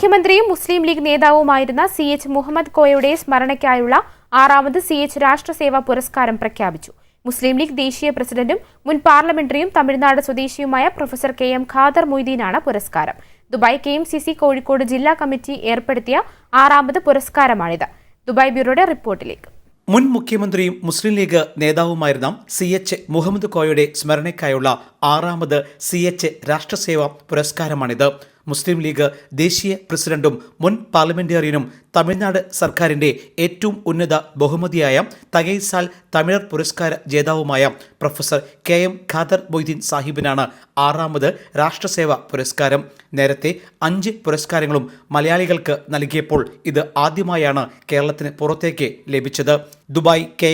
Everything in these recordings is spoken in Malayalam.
മുഖ്യമന്ത്രിയും മുസ്ലിം ലീഗ് നേതാവുമായിരുന്ന സി എച്ച് മുഹമ്മദ് കോയയുടെ സ്മരണയ്ക്കായുള്ള ആറാമത് സി എച്ച് രാഷ്ട്രസേവാ പുരസ്കാരം പ്രഖ്യാപിച്ചു. മുസ്ലിം ലീഗ് ദേശീയ പ്രസിഡന്റും മുൻ പാർലമെന്ററിയും തമിഴ്നാട് സ്വദേശിയുമായ പ്രൊഫസർ കെ എം ഖാദർ മൊയ്തീനാണ് പുരസ്കാരം. Dubai K M C C Kozhikode ജില്ലാ കമ്മിറ്റി ഏർപ്പെടുത്തിയ ആറാമത് പുരസ്കാരമാണിത്. ദുബായ് ബ്യൂറോയുടെ റിപ്പോർട്ടിലേക്ക്. മുൻ മുഖ്യമന്ത്രിയും മുസ്ലിം ലീഗ് നേതാവുമായിരുന്ന സി എച്ച് മുഹമ്മദ് കോയയുടെ സ്മരണയ്ക്കായുള്ള ആറാമത് സി എച്ച് രാഷ്ട്രസേവാ പുരസ്കാരമാണിത്. മുസ്ലിം ലീഗ് ദേശീയ പ്രസിഡന്റും മുൻ പാർലമെന്റേറിയനും തമിഴ്നാട് സർക്കാരിന്റെ ഏറ്റവും ഉന്നത ബഹുമതിയായ തകൈസാൽ തമിഴർ പുരസ്കാര ജേതാവുമായ professor K M Khader Moideen സാഹിബിനാണ് ആറാമത് രാഷ്ട്രസേവ പുരസ്കാരം. നേരത്തെ അഞ്ച് പുരസ്കാരങ്ങളും മലയാളികൾക്ക് നൽകിയപ്പോൾ ഇത് ആദ്യമായാണ് കേരളത്തിന് പുറത്തേക്ക് ലഭിച്ചത്. ദുബായ് കെ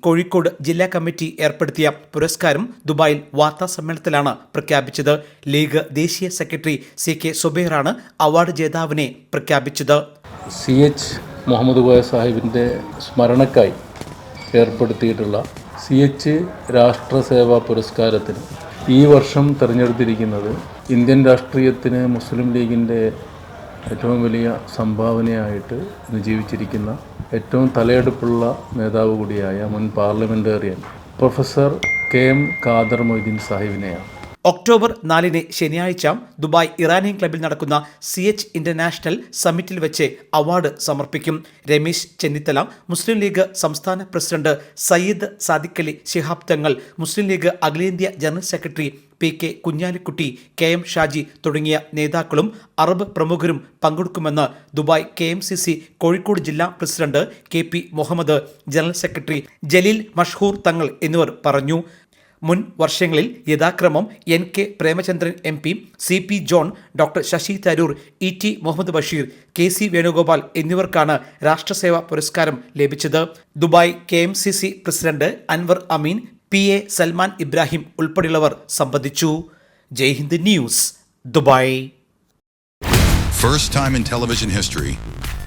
കോഴിക്കോട് ജില്ലാ കമ്മിറ്റി ഏർപ്പെടുത്തിയ പുരസ്കാരം ദുബായിൽ വാർത്താ സമ്മേളനത്തിലാണ് പ്രഖ്യാപിച്ചത്. ലീഗ് ദേശീയ സെക്രട്ടറി സി കെ സുബൈറാണ് അവാർഡ് ജേതാവിനെ പ്രഖ്യാപിച്ചത്. സി എച്ച് മുഹമ്മദ് കോയ സാഹിബിന്റെ സ്മരണക്കായി ഏർപ്പെടുത്തിയിട്ടുള്ള സി എച്ച് രാഷ്ട്ര സേവാ പുരസ്കാരത്തിന് ഈ വർഷം തിരഞ്ഞെടുത്തിരിക്കുന്നത് ഇന്ത്യൻ രാഷ്ട്രീയത്തിന് മുസ്ലിം ലീഗിന്റെ ഏറ്റവും വലിയ സംഭാവനയായിട്ട് ഇന്ന് ജീവിച്ചിരിക്കുന്ന ഏറ്റവും തലയെടുപ്പുള്ള നേതാവ് കൂടിയായ മുൻ parliamentarian professor K M Khader Moideen സാഹിബിനെയാണ്. October നാലിന് ശനിയാഴ്ച ദുബായ് ഇറാനിയൻ ക്ലബിൽ നടക്കുന്ന സി എച്ച് ഇന്റർനാഷണൽ സമ്മിറ്റിൽ വെച്ച് അവാർഡ് സമർപ്പിക്കും. രമേശ് ചെന്നിത്തല മുസ്ലിം ലീഗ് സംസ്ഥാന പ്രസിഡന്റ് സയ്യിദ് സാദിഖലി ശിഹാബ് തങ്ങൾ മുസ്ലിം ലീഗ് അഖിലേന്ത്യാ general secretary P K Kunhalikutty K M Shaji തുടങ്ങിയ നേതാക്കളും അറബ് പ്രമുഖരും പങ്കെടുക്കുമെന്ന് Dubai K M C C Kozhikode ജില്ലാ president K P Muhammad general secretary Jaleel Mashhoor Thangal എന്നിവർ പറഞ്ഞു. മുൻ വർഷങ്ങളിൽ യഥാക്രമം N K Premachandran M P C P John doctor Shashi Tharoor E T Muhammad Basheer K C Venugopal എന്നിവർക്കാണ് രാഷ്ട്രസേവ പുരസ്കാരം ലഭിച്ചത്. Dubai K M C C president Anwar Ameen P A Salman Ibrahim ഉൾപ്പെടെയുള്ളവർ സംബന്ധിച്ചു. Jaihind news Dubai. First time in television history,